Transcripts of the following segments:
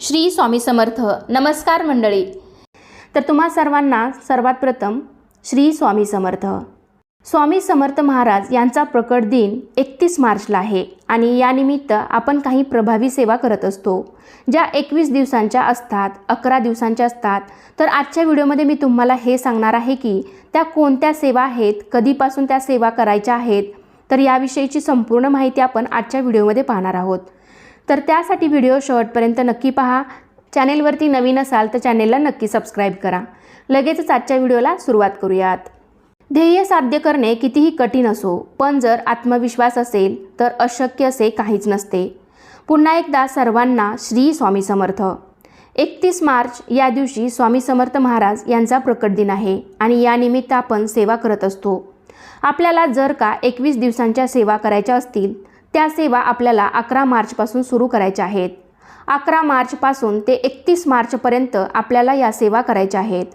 श्री स्वामी समर्थ. नमस्कार मंडळी. तर तुम्हा सर्वांना सर्वात प्रथम श्री स्वामी समर्थ. स्वामी समर्थ महाराज यांचा प्रकट दिन एकतीस मार्चला आहे आणि यानिमित्त आपण काही प्रभावी सेवा करत असतो ज्या एकवीस दिवसांच्या असतात अकरा दिवसांच्या असतात. तर आजच्या व्हिडिओमध्ये मी तुम्हाला हे सांगणार आहे की त्या कोणत्या सेवा आहेत कधीपासून त्या सेवा करायच्या आहेत तर याविषयीची संपूर्ण माहिती आपण आजच्या व्हिडिओमध्ये पाहणार आहोत. तर त्यासाठी व्हिडिओ शेवटपर्यंत नक्की पहा. चॅनेलवरती नवीन असाल तर चॅनेलला नक्की सबस्क्राईब करा. लगेचच आजच्या व्हिडिओला सुरुवात करूयात. ध्येय साध्य करणे कितीही कठीण असो पण जर आत्मविश्वास असेल तर अशक्य असे काहीच नसते. पुन्हा एकदा सर्वांना श्री स्वामी समर्थ. एकतीस मार्च या दिवशी स्वामी समर्थ महाराज यांचा प्रकट दिन आहे आणि यानिमित्त आपण सेवा करत असतो. आपल्याला जर का एकवीस दिवसांच्या सेवा करायच्या असतील त्या सेवा आपल्याला अकरा मार्चपासून सुरू करायच्या आहेत. अकरा मार्चपासून ते एकतीस मार्चपर्यंत आपल्याला या सेवा करायच्या आहेत.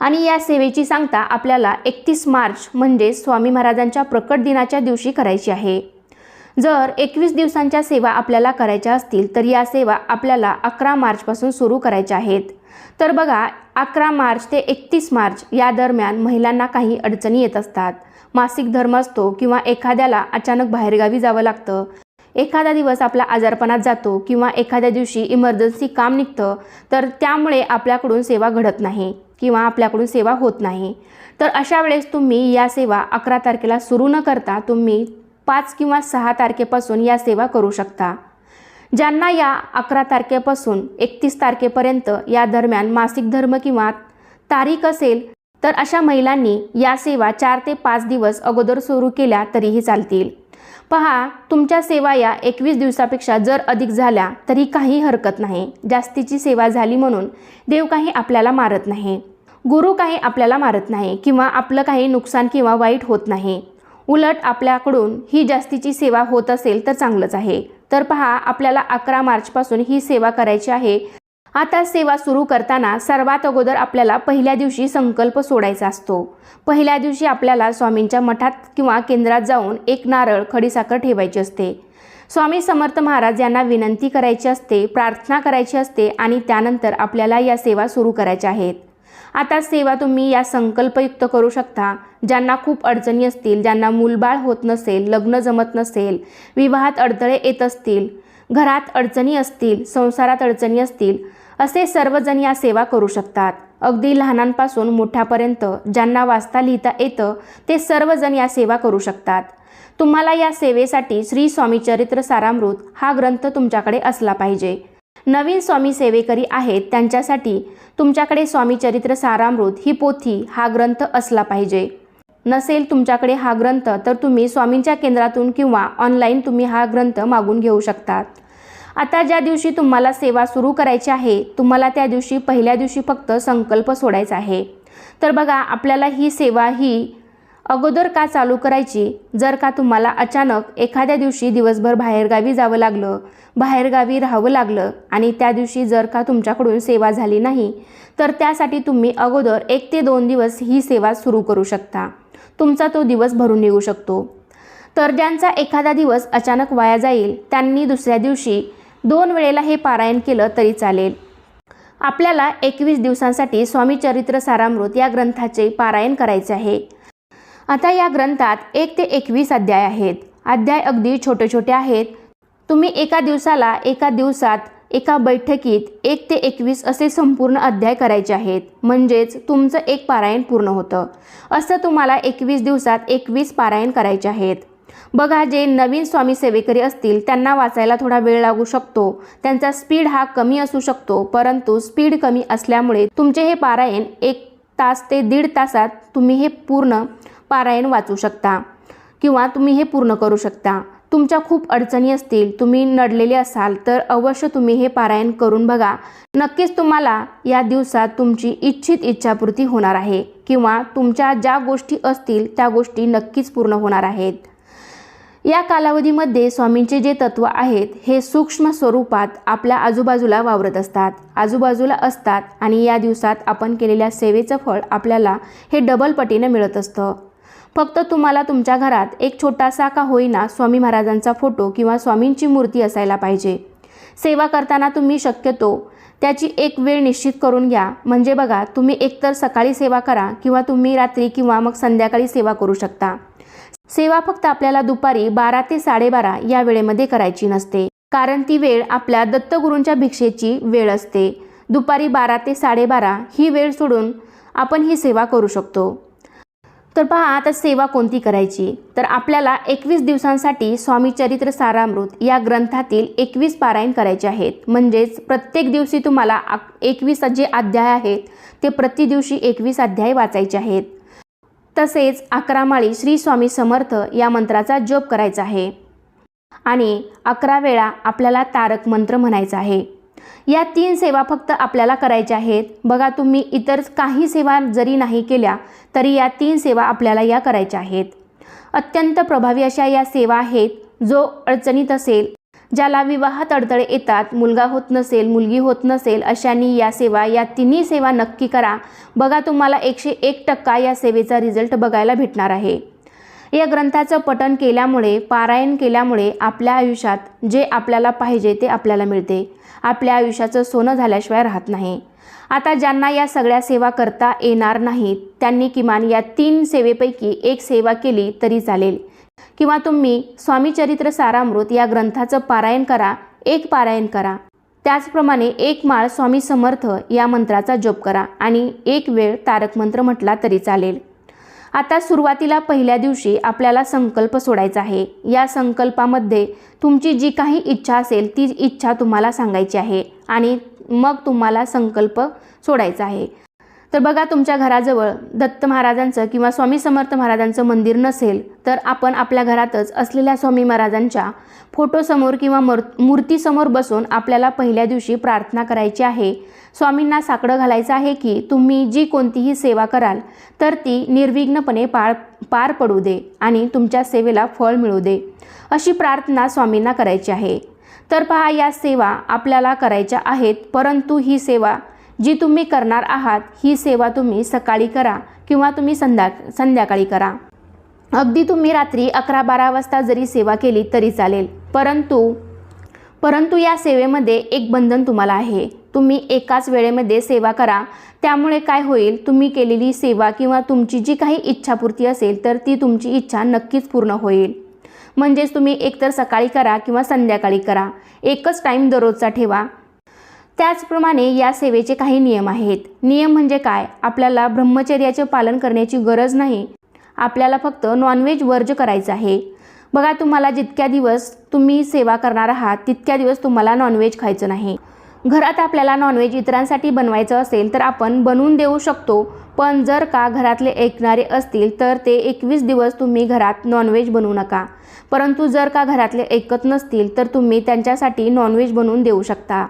आणि या सेवेची सांगता आपल्याला एकतीस मार्च म्हणजे स्वामी महाराजांच्या प्रकट दिनाच्या दिवशी करायची आहे. जर एकवीस दिवसांच्या सेवा आपल्याला करायच्या असतील तर या सेवा आपल्याला अकरा मार्चपासून सुरू करायच्या आहेत. तर बघा अकरा मार्च ते एकतीस मार्च या दरम्यान महिलांना काही अडचणी येत असतात. मासिक धर्म असतो किंवा एखाद्याला अचानक बाहेरगावी जावं लागतं. एखादा दिवस आपला आजारपणात जातो किंवा एखाद्या दिवशी इमर्जन्सी काम निघतं तर त्यामुळे आपल्याकडून सेवा घडत नाही किंवा आपल्याकडून सेवा होत नाही. तर अशा वेळेस तुम्ही या सेवा अकरा तारखेला सुरू न करता तुम्ही पाच किंवा सहा तारखेपासून या सेवा करू शकता. ज्यांना या अकरा तारखेपासून एकतीस तारखेपर्यंत या दरम्यान मासिक धर्म किंवा तारीख असेल तर अशा महिलांनी या सेवा चार ते पाच दिवस अगोदर सुरू केल्या तरीही चालतील. पहा तुमच्या सेवा या एकवीस दिवसापेक्षा जर अधिक झाल्या तरी काही हरकत नाही. जास्तीची सेवा झाली म्हणून देव काही आपल्याला मारत नाही. गुरु काही आपल्याला मारत नाही किंवा आपलं काही नुकसान किंवा वाईट होत नाही. उलट आपल्याकडून ही जास्तीची सेवा होत असेल तर चांगलंच आहे. तर पहा आपल्याला अकरा मार्चपासून ही सेवा करायची आहे. आता सेवा सुरू करताना सर्वात अगोदर आपल्याला पहिल्या दिवशी संकल्प सोडायचा असतो. पहिल्या दिवशी आपल्याला स्वामींच्या मठात किंवा केंद्रात जाऊन एक नारळ खडीसाखर ठेवायची असते. स्वामी समर्थ महाराज यांना विनंती करायची असते प्रार्थना करायची असते आणि त्यानंतर आपल्याला या सेवा सुरू करायच्या आहेत. आता सेवा तुम्ही या संकल्पयुक्त करू शकता. ज्यांना खूप अडचणी असतील ज्यांना मूलबाळ होत नसेल लग्न जमत नसेल विवाहात अडथळे येत असतील घरात अडचणी असतील संसारात अडचणी असतील असे सर्वजण या सेवा करू शकतात. अगदी लहानांपासून मोठ्यापर्यंत ज्यांना वाचता लिहिता येतं ते सर्वजण या सेवा करू शकतात. तुम्हाला या सेवेसाठी श्री स्वामी चरित्र सारामृत हा ग्रंथ तुमच्याकडे असला पाहिजे. नवीन स्वामी सेवेकरी आहेत त्यांच्यासाठी तुमच्याकडे स्वामी चरित्र सारामृत ही पोथी हा ग्रंथ असला पाहिजे. नसेल तुमच्याकडे हा ग्रंथ तर तुम्ही स्वामींच्या केंद्रातून किंवा ऑनलाईन तुम्ही हा ग्रंथ मागून घेऊ शकतात. आता ज्या दिवशी तुम्हाला सेवा सुरू करायची आहे तुम्हाला त्या दिवशी पहिल्या दिवशी फक्त संकल्प सोडायचा आहे. तर बघा आपल्याला ही सेवा ही अगोदर का चालू करायची? जर का तुम्हाला अचानक एखाद्या दिवशी दिवसभर बाहेरगावी जावं लागलं बाहेरगावी राहावं लागलं आणि त्या दिवशी जर का तुमच्याकडून सेवा झाली नाही तर त्यासाठी तुम्ही अगोदर एक ते दोन दिवस ही सेवा सुरू करू शकता. तुमचा तो दिवस भरून निघू शकतो. तर ज्यांचा एखादा दिवस अचानक वाया जाईल त्यांनी दुसऱ्या दिवशी दोन वेळेला हे पारायण केलं तरी चालेल. आपल्याला एकवीस दिवसांसाठी स्वामी चरित्र सारामृत या ग्रंथाचे पारायण करायचे आहे. आता या ग्रंथात एक ते एकवीस अध्याय आहेत. अध्याय अगदी छोटे छोटे आहेत. तुम्ही एका दिवसाला एका दिवसात एका बैठकीत एक ते एकवीस असे संपूर्ण अध्याय करायचे आहेत. म्हणजेच तुमचं एक पारायण पूर्ण होतं. असं तुम्हाला एकवीस दिवसात एकवीस पारायण करायचे आहेत. बघा जे नवीन स्वामी सेवेकरी असतील त्यांना वाचायला थोडा वेळ लागू शकतो. त्यांचा स्पीड हा कमी असू शकतो परंतु स्पीड कमी असल्यामुळे तुमचे हे पारायण एक तास ते दीड तासात तुम्ही हे पूर्ण पारायण वाचू शकता किंवा तुम्ही हे पूर्ण करू शकता. तुमच्या खूप अडचणी असतील तुम्ही नडलेले असाल तर अवश्य तुम्ही हे पारायण करून बघा. नक्कीच तुम्हाला या दिवसात तुमची इच्छित इच्छापूर्ती होणार आहे किंवा तुमच्या ज्या गोष्टी असतील त्या गोष्टी नक्कीच पूर्ण होणार आहेत. या कालावधीमध्ये स्वामींचे जे तत्व आहेत हे सूक्ष्म स्वरूपात आपल्या आजूबाजूला वावरत असतात. आजूबाजूला असतात आणि या दिवसात आपण केलेल्या सेवेचं फळ आपल्याला हे डबल पटीनं मिळत असतं. फक्त तुम्हाला तुमच्या घरात एक छोटासा का होईना स्वामी महाराजांचा फोटो किंवा स्वामींची मूर्ती असायला पाहिजे. सेवा करताना तुम्ही शक्यतो त्याची एक वेळ निश्चित करून घ्या. म्हणजे बघा तुम्ही एकतर सकाळी सेवा करा किंवा तुम्ही रात्री किंवा मग संध्याकाळी सेवा करू शकता. सेवा फक्त आपल्याला दुपारी बारा ते साडेबारा या वेळेमध्ये करायची नसते. कारण ती वेळ आपल्या दत्तगुरूंच्या भिक्षेची वेळ असते. दुपारी बारा ते साडेबारा ही वेळ सोडून आपण ही सेवा करू शकतो. तर पहा आता सेवा कोणती करायची? तर आपल्याला एकवीस दिवसांसाठी स्वामी चरित्र सारामृत या ग्रंथातील एकवीस पारायण करायचे आहेत. म्हणजेच प्रत्येक दिवशी तुम्हाला एकवीस जे अध्याय आहेत. ते प्रति दिवशी एकवीस अध्याय वाचायचे आहेत. तसेच अकरा माळी श्री स्वामी समर्थ या मंत्राचा जप करायचा आहे. आणि अकरा वेळा आपल्याला तारक मंत्र म्हणायचा आहे. या तीन सेवा फक्त आपल्याला करायच्या आहेत. बघा तुम्ही इतर काही सेवा जरी नाही केल्या तरी या तीन सेवा आपल्याला या करायच्या आहेत. अत्यंत प्रभावी अशा या सेवा आहेत जो अडचणीत असेल ज्याला विवाहात अडथळे येतात मुलगा होत नसेल मुलगी होत नसेल अशांनी या सेवा या तिन्ही सेवा नक्की करा. बघा तुम्हाला एकशे एक टक्का या सेवेचा रिझल्ट बघायला भेटणार आहे. या ग्रंथाचं पठण केल्यामुळे पारायण केल्यामुळे आपल्या आयुष्यात जे आपल्याला पाहिजे ते आपल्याला मिळते. आपल्या आयुष्याचं सोनं झाल्याशिवाय राहत नाही. आता ज्यांना या सगळ्या सेवा करता येणार नाहीत त्यांनी किमान या तीन सेवेपैकी एक सेवा केली तरी चालेल. किंवा तुम्ही स्वामी चरित्र सारामृत या ग्रंथाचं पारायण करा एक पारायण करा. त्याचप्रमाणे एक माळ स्वामी समर्थ या मंत्राचा जप करा आणि एक वेळ तारक मंत्र म्हटला तरी चालेल. आता सुरुवातीला पहिल्या दिवशी आपल्याला संकल्प सोडायचा आहे. या संकल्पामध्ये तुमची जी काही इच्छा असेल ती इच्छा तुम्हाला सांगायची आहे आणि मग तुम्हाला संकल्प सोडायचा आहे. तर बघा तुमच्या घराजवळ दत्त महाराजांचं किंवा स्वामी समर्थ महाराजांचं मंदिर नसेल तर आपण आपल्या घरातच असलेल्या स्वामी महाराजांच्या फोटोसमोर किंवा मर मूर्तीसमोर बसून आपल्याला पहिल्या दिवशी प्रार्थना करायची आहे. स्वामींना साकडं घालायचं आहे की तुम्ही जी कोणतीही सेवा कराल तर ती निर्विघ्नपणे पार पार पडू दे आणि तुमच्या सेवेला फळ मिळू दे. अशी प्रार्थना स्वामींना करायची आहे. तर पहा या सेवा आपल्याला करायच्या आहेत परंतु ही सेवा जी तुम्ही करणार आहात ही सेवा तुम्ही सकाळी करा किंवा तुम्ही संध्या संध्याकाळी करा. अगदी तुम्ही रात्री अकरा बारा वाजता जरी सेवा केली तरी चालेल. परंतु परंतु या सेवेमध्ये एक बंधन तुम्हाला आहे. तुम्ही एकाच वेळेमध्ये सेवा करा. त्यामुळे काय होईल? तुम्ही केलेली सेवा किंवा तुमची जी काही इच्छापूर्ती असेल तर ती तुमची इच्छा नक्कीच पूर्ण होईल. म्हणजेच तुम्ही एकतर सकाळी करा किंवा संध्याकाळी करा. एकच टाईम दररोजचा ठेवा. त्याचप्रमाणे या सेवेचे काही नियम आहेत. नियम म्हणजे काय? आपल्याला ब्रह्मचर्याचे पालन करण्याची गरज नाही. आपल्याला फक्त नॉनव्हेज वर्ज करायचं आहे. बघा तुम्हाला जितक्या दिवस तुम्ही सेवा करणार आहात तितक्या दिवस तुम्हाला नॉनव्हेज खायचं नाही. घरात आपल्याला नॉनव्हेज इतरांसाठी बनवायचं असेल तर आपण बनवून देऊ शकतो. पण जर का घरातले ऐकणारे असतील तर ते एकवीस दिवस तुम्ही घरात नॉनव्हेज बनवू नका. परंतु जर का घरातले ऐकत नसतील तर तुम्ही त्यांच्यासाठी नॉनव्हेज बनवून देऊ शकता.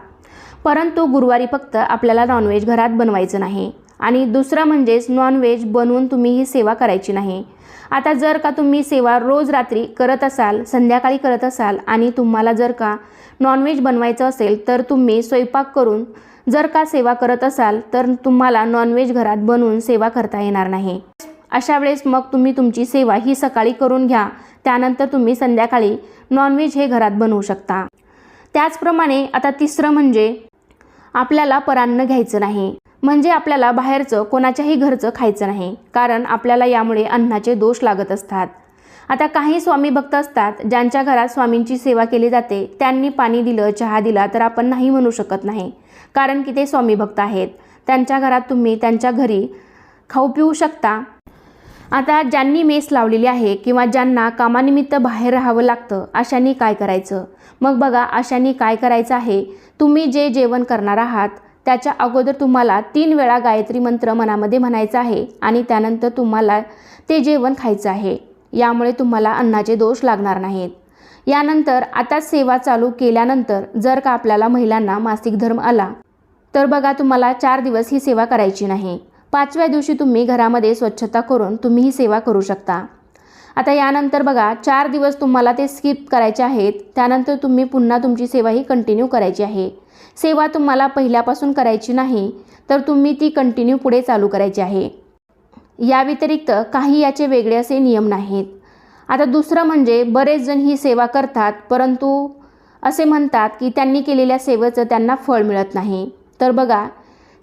परंतु गुरुवारी फक्त आपल्याला नॉनव्हेज घरात बनवायचं नाही. आणि दुसरं म्हणजेच नॉनव्हेज बनवून तुम्ही ही सेवा करायची नाही. आता जर का तुम्ही सेवा रोज रात्री करत असाल संध्याकाळी करत असाल आणि तुम्हाला जर का नॉनव्हेज बनवायचं असेल तर तुम्ही स्वयंपाक करून जर का सेवा करत असाल तर तुम्हाला नॉनव्हेज घरात बनवून सेवा करता येणार नाही. अशा वेळेस मग तुम्ही तुमची सेवा ही सकाळी करून घ्या. त्यानंतर तुम्ही संध्याकाळी नॉनव्हेज हे घरात बनवू शकता. त्याचप्रमाणे आता तिसरं म्हणजे आपल्याला परान्न घ्यायचं नाही. म्हणजे आपल्याला बाहेरचं कोणाच्याही घरचं खायचं नाही. कारण आपल्याला यामुळे अन्नाचे दोष लागत असतात. आता काही स्वामी भक्त असतात ज्यांच्या घरात स्वामींची सेवा केली जाते. त्यांनी पाणी दिलं चहा दिला तर आपण नाही म्हणू शकत नाही. कारण की ते स्वामी भक्त आहेत. त्यांच्या घरात तुम्ही त्यांच्या घरी खाऊ पिऊ शकता. आता ज्यांनी मेस लावलेली आहे किंवा ज्यांना कामानिमित्त बाहेर राहावं लागतं अशांनी काय करायचं? मग बघा अशांनी काय करायचं आहे? तुम्ही जे जेवण करणार आहात त्याच्या अगोदर तुम्हाला तीन वेळा गायत्री मंत्र मनामध्ये म्हणायचा आहे आणि त्यानंतर तुम्हाला ते जेवण खायचं आहे. यामुळे तुम्हाला अन्नाचे दोष लागणार नाहीत. यानंतर आता सेवा चालू केल्यानंतर जर का आपल्याला महिलांना मासिक धर्म आला तर बघा तुम्हाला चार दिवस ही सेवा करायची नाही. पाचव्या दिवशी तुम्ही घरामध्ये स्वच्छता करून तुम्ही ही सेवा करू शकता. आता यानंतर बघा चार दिवस तुम्हाला ते स्किप करायचे आहेत. त्यानंतर तुम्ही पुन्हा तुमची सेवा ही कंटिन्यू करायची आहे. सेवा तुम्हाला पहिल्यापासून करायची नाही तर तुम्ही ती कंटिन्यू पुढे चालू करायची आहे. या व्यतिरिक्त काही याचे वेगळे असे नियम नाहीत. आता दुसरं म्हणजे बरेच जण ही सेवा करतात परंतु असे म्हणतात की त्यांनी केलेल्या सेवेचं त्यांना फळ मिळत नाही. तर बघा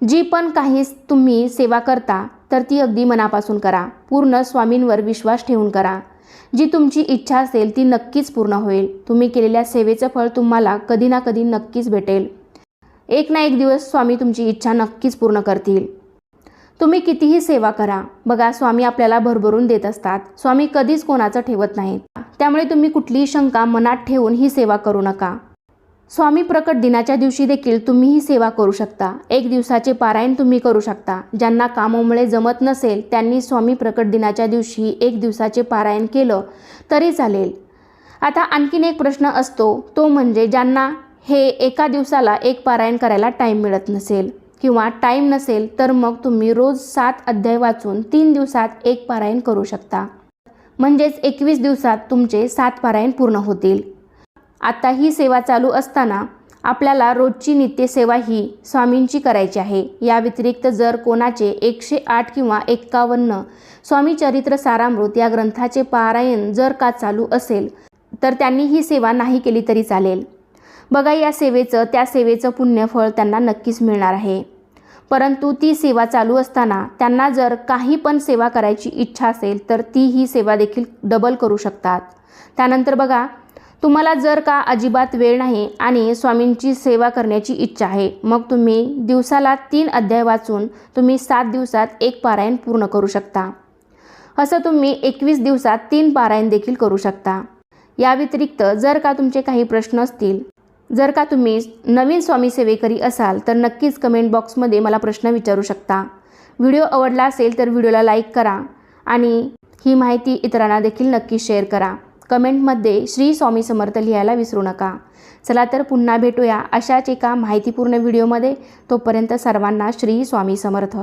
जी पण काही तुम्ही सेवा करता तर ती अगदी मनापासून करा. पूर्ण स्वामींवर विश्वास ठेवून करा. जी तुमची इच्छा असेल ती नक्कीच पूर्ण होईल. तुम्ही केलेल्या सेवेचं फळ तुम्हाला कधी ना कधी नक्कीच भेटेल. एक ना एक दिवस स्वामी तुमची इच्छा नक्कीच पूर्ण करतील. तुम्ही कितीही सेवा करा. बघा स्वामी आपल्याला भरभरून देत असतात. स्वामी कधीच कोणाचं ठेवत नाहीत. त्यामुळे तुम्ही कुठलीही शंका मनात ठेवून ही सेवा करू नका. स्वामी प्रकट दिनाच्या दिवशी देखील तुम्ही ही सेवा करू शकता. एक दिवसाचे पारायण तुम्ही करू शकता. ज्यांना कामामुळे जमत नसेल त्यांनी स्वामी प्रकट दिनाच्या दिवशी एक दिवसाचे पारायण केलं तरी चालेल. आता आणखीन एक प्रश्न असतो. तो म्हणजे ज्यांना हे एका दिवसाला एक पारायण करायला टाईम मिळत नसेल किंवा टाईम नसेल तर मग तुम्ही रोज सात अध्याय वाचून तीन दिवसात एक पारायण करू शकता. म्हणजेच एकवीस दिवसात तुमचे सात पारायण पूर्ण होतील. आता ही सेवा चालू असताना आपल्याला रोजची नित्यसेवा ही स्वामींची करायची आहे. या व्यतिरिक्त जर कोणाचे एकशे आठ किंवा एक्कावन्न स्वामी चरित्र सारामृत या ग्रंथाचे पारायण जर का चालू असेल तर त्यांनी ही सेवा नाही केली तरी चालेल. बघा या सेवेचं त्या सेवेचं पुण्यफळ त्यांना नक्कीच मिळणार आहे. परंतु ती सेवा चालू असताना त्यांना जर काही पण सेवा करायची इच्छा असेल तर ती ही सेवा देखील डबल करू शकतात. त्यानंतर बघा तुम्हाला जर का अजिबात वेळ नाही आणि स्वामींची सेवा करण्याची इच्छा आहे मग तुम्ही दिवसाला तीन अध्याय वाचून तुम्ही सात दिवसात एक पारायण पूर्ण करू शकता. असं तुम्ही एकवीस दिवसात तीन पारायण देखील करू शकता. या व्यतिरिक्त जर का तुमचे काही प्रश्न असतील जर का तुम्ही नवीन स्वामी सेवेकरी असाल तर नक्कीच कमेंट बॉक्समध्ये मला प्रश्न विचारू शकता. व्हिडिओ आवडला असेल तर व्हिडिओला लाईक करा आणि ही माहिती इतरांना देखील नक्की शेअर करा. कमेंटमध्ये श्री स्वामी समर्थ लिहायला विसरू नका. चला तर पुन्हा भेटूया अशाच एका माहितीपूर्ण व्हिडिओमध्ये. तोपर्यंत सर्वांना श्री स्वामी समर्थ.